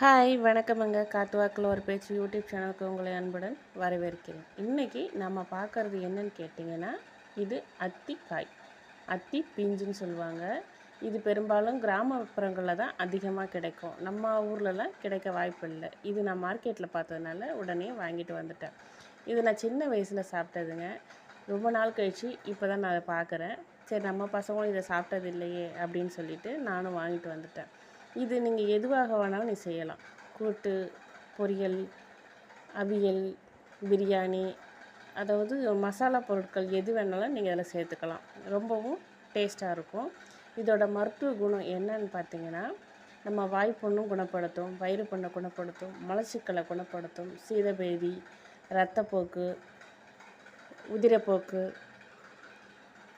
Hi வணக்கமுங்க. காத்துவாக்கில் ஒரு பேச்சு யூடியூப் சேனலுக்கு உங்களை அன்புடன் வரவேற்கிறேன். இன்றைக்கி நம்ம பார்க்குறது என்னன்னு கேட்டிங்கன்னா இது அத்திக்காய். அத்தி பிஞ்சுன்னு சொல்லுவாங்க. இது பெரும்பாலும் கிராமப்புறங்களில் தான் அதிகமாக கிடைக்கும். நம்ம ஊர்லலாம் கிடைக்க வாய்ப்பு இல்லை. இது நான் மார்க்கெட்டில் பார்த்ததுனால உடனே வாங்கிட்டு வந்துட்டேன். இது நான் சின்ன வயசில் சாப்பிட்டதுங்க. ரொம்ப நாள் கழிச்சு இப்போ தான் நான் அதை பார்க்குறேன். சரி நம்ம பசங்களும் இதை சாப்பிட்டது இல்லையே அப்படின்னு சொல்லிட்டு நானும் வாங்கிட்டு வந்துட்டேன். இது நீங்கள் எதுவாக வேணாலும் நீ செய்யலாம். கூட்டு பொரியல் அவியல் பிரியாணி அதாவது மசாலா பொருட்கள் எது வேணாலும் நீங்கள் அதில் சேர்த்துக்கலாம். ரொம்பவும் டேஸ்ட்டாக இருக்கும். இதோட மருத்துவ குணம் என்னன்னு பார்த்தீங்கன்னா நம்ம வாய்ப்புண்ணும் குணப்படுத்தும் வயிறு புண்ணை குணப்படுத்தும் மலச்சிக்கலை குணப்படுத்தும் சீதபேதி இரத்தப்போக்கு உதிரப்போக்கு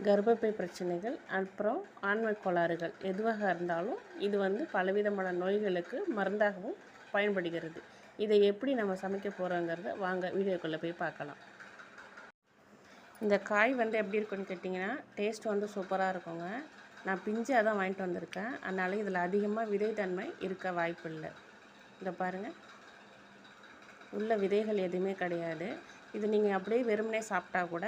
கர்ப்பப்பை பிரச்சனைகள் அப்புறம் ஆண்மை கோளாறுகள் எதுவாக இருந்தாலும் இது வந்து பலவிதமான நோய்களுக்கு மருந்தாகவும் பயன்படுகிறது. இதை எப்படி நம்ம சமைக்க போகிறோங்கிறத வாங்க வீடியோக்குள்ளே போய் பார்க்கலாம். இந்த காய் வந்து எப்படி இருக்குன்னு கேட்டிங்கன்னா டேஸ்ட் வந்து சூப்பராக இருக்குங்க. நான் பிஞ்சாக தான் வாங்கிட்டு வந்திருக்கேன். அதனால் இதில் அதிகமாக விதைத்தன்மை இருக்க வாய்ப்பு இல்லை. இதை பாருங்கள் உள்ள விதைகள் எதுவுமே கிடையாது. இது நீங்கள் அப்படியே வெறுமனே சாப்பிட்டா கூட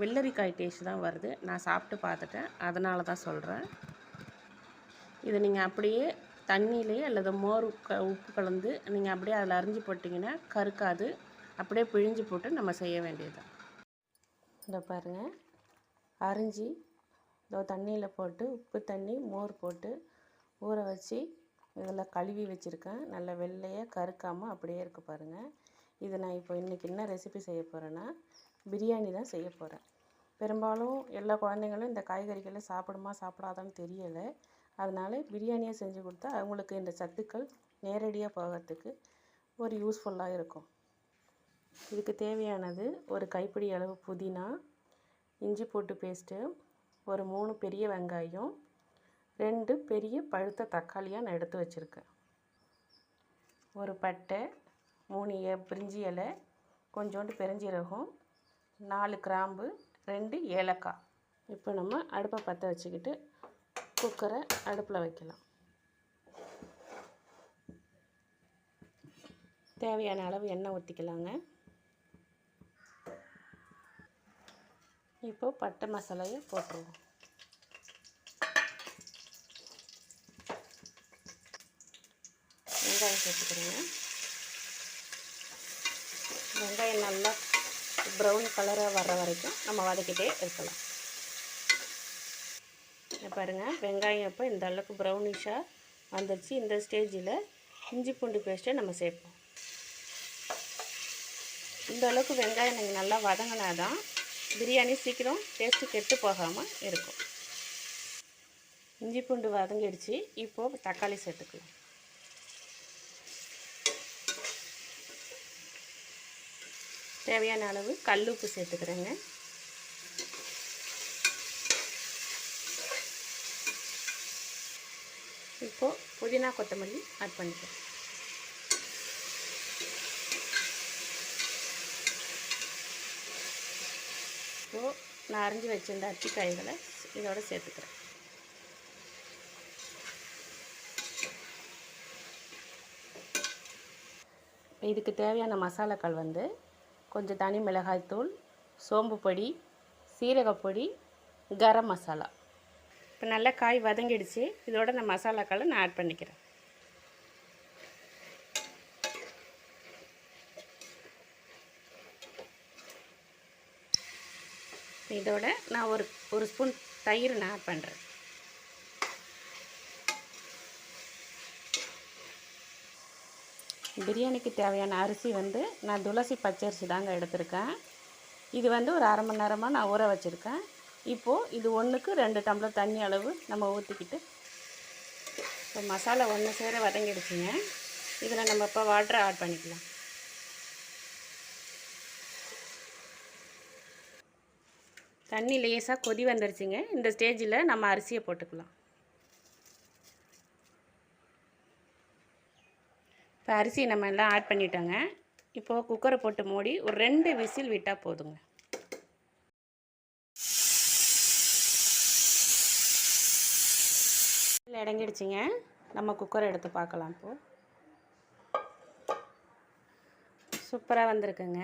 வெள்ளரிக்காய் டேஸ்ட் தான் வருது. நான் சாப்பிட்டு பார்த்துட்டேன். அதனால தான் சொல்கிறேன் இதை நீங்கள் அப்படியே தண்ணியிலேயே அல்லது மோர் க உப்பு கலந்து நீங்கள் அப்படியே அதில் அரிஞ்சு போட்டிங்கன்னா கருக்காது. அப்படியே பிழிஞ்சு போட்டு நம்ம செய்ய வேண்டியது இந்த பாருங்கள் அரிஞ்சு இதோ தண்ணியில் போட்டு உப்பு தண்ணி மோர் போட்டு ஊற வச்சு இதில் கழுவி வச்சுருக்கேன். நல்ல வெள்ளையாக கருக்காமல் அப்படியே இருக்குது பாருங்கள் இது நான் இப்போ இன்றைக்கி என்ன ரெசிபி செய்ய போகிறேன்னா பிரியாணி தான் செய்ய போகிறேன் பெரும்பாலும் எல்லா குழந்தைங்களும் இந்த காய்கறிகளை சாப்பிடுமா சாப்பிடாதான்னு தெரியலை. அதனால பிரியாணியை செஞ்சு கொடுத்தா அவங்களுக்கு இந்த சத்துக்கள் நேரடியாக போகிறதுக்கு ஒரு யூஸ்ஃபுல்லாக இருக்கும். இதுக்கு தேவையானது ஒரு கைப்பிடி அளவு புதினா இஞ்சி போட்டு பேஸ்ட்டு ஒரு மூணு பெரிய வெங்காயம் ரெண்டு பெரிய பழுத்த தக்காளியாக நான் எடுத்து வச்சுருக்கேன். ஒரு பட்டை மூணு பிரிஞ்சி இலை கொஞ்சோண்டு பெருஞ்சீரகம் நாலு கிராம்பு ரெண்டு ஏலக்காய். இப்போ நம்ம அடுப்பை பற்ற வச்சுக்கிட்டு குக்கரை அடுப்பில் வைக்கலாம். தேவையான அளவு எண்ணெய் ஊற்றிக்கலாங்க. இப்போ பட்டை மசாலையை போட்டுருவோம். வெங்காயம் சேர்த்துக்கிறேங்க. வெங்காயம் நல்லா ப்ரௌன் கலராக வர்ற வரைக்கும் நம்ம வதக்கிட்டே இருக்கலாம். பாருங்கள் வெங்காயம் இப்போ இந்த அளவுக்கு ப்ரௌனிஷாக வந்துருச்சு. இந்த ஸ்டேஜில் இஞ்சி பூண்டு பேஸ்ட்டை நம்ம சேர்ப்போம். இந்த அளவுக்கு வெங்காயம் நீங்கள் நல்லா வதங்கினா தான் பிரியாணி சீக்கிரம் டேஸ்ட்டு கெட்டு போகாமல் இருக்கும். இஞ்சி பூண்டு வதங்கிடுச்சு. இப்போது தக்காளி சேர்த்துக்கலாம். தேவையான அளவு கல் உப்பு சேர்த்துக்கிறேங்க. இப்போது புதினா கொத்தமல்லி ஆட் பண்ணிக்கிறேன் இப்போது நான் அரைஞ்சி வச்சிருந்த அத்திக்காய்களை இதோட சேர்த்துக்கிறேன். இதுக்கு தேவையான மசாலாக்கள் வந்து கொஞ்சம் தனி மிளகாய்த்தூள் சோம்பு பொடி சீரகப்பொடி கரம் மசாலா. இப்போ நல்லா காய் வதங்கிடுச்சு. இதோட நான் மசாலாக்களை நான் ஆட் பண்ணிக்கிறேன். இதோட நான் ஒரு ஒரு ஸ்பூன் தயிர் நான் ஆட் பண்ணுறேன் பிரியாணிக்கு தேவையான அரிசி வந்து நான் துளசி பச்சரிசி தாங்க எடுத்திருக்கேன். இது வந்து ஒரு அரை மணி நேரமாக நான் ஊற வச்சுருக்கேன். இப்போது இது ஒன்றுக்கு ரெண்டு டம்ளர் தண்ணி அளவு நம்ம ஊற்றிக்கிட்டு இப்போ மசாலா ஒன்று சேர வதங்கிடுச்சுங்க. இதில் நம்ம இப்போ வாட்டரை ஆட் பண்ணிக்கலாம். தண்ணி லேசாக கொதி வந்துருச்சுங்க. இந்த ஸ்டேஜில் நம்ம அரிசியை போட்டுக்கலாம். இப்போ அரிசி நம்ம எல்லாம் ஆட் பண்ணிட்டோங்க. இப்போது குக்கரை போட்டு மூடி ஒரு ரெண்டு விசில் விட்டால் போதுங்க. இடங்கிடுச்சிங்க நம்ம குக்கரை எடுத்து பார்க்கலாம் இப்போது சூப்பராக வந்திருக்குங்க.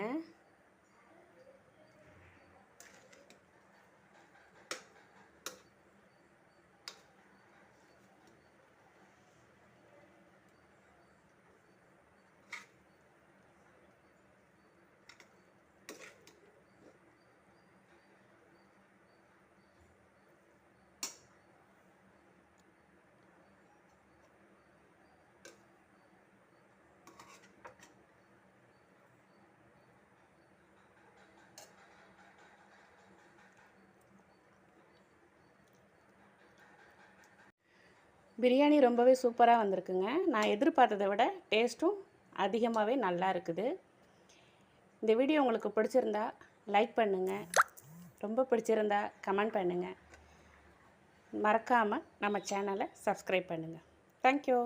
பிரியாணி ரொம்பவே சூப்பராக வந்திருக்குங்க. நான் எதிர்பார்த்ததை விட டேஸ்ட்டும் அதிகமாகவே நல்லா இருக்குது. இந்த வீடியோ உங்களுக்கு பிடிச்சிருந்தா லைக் பண்ணுங்கள் ரொம்ப பிடிச்சிருந்தா கமெண்ட் பண்ணுங்கள் மறக்காமல் நம்ம சேனலை சப்ஸ்கிரைப் பண்ணுங்கள் தேங்க்யூ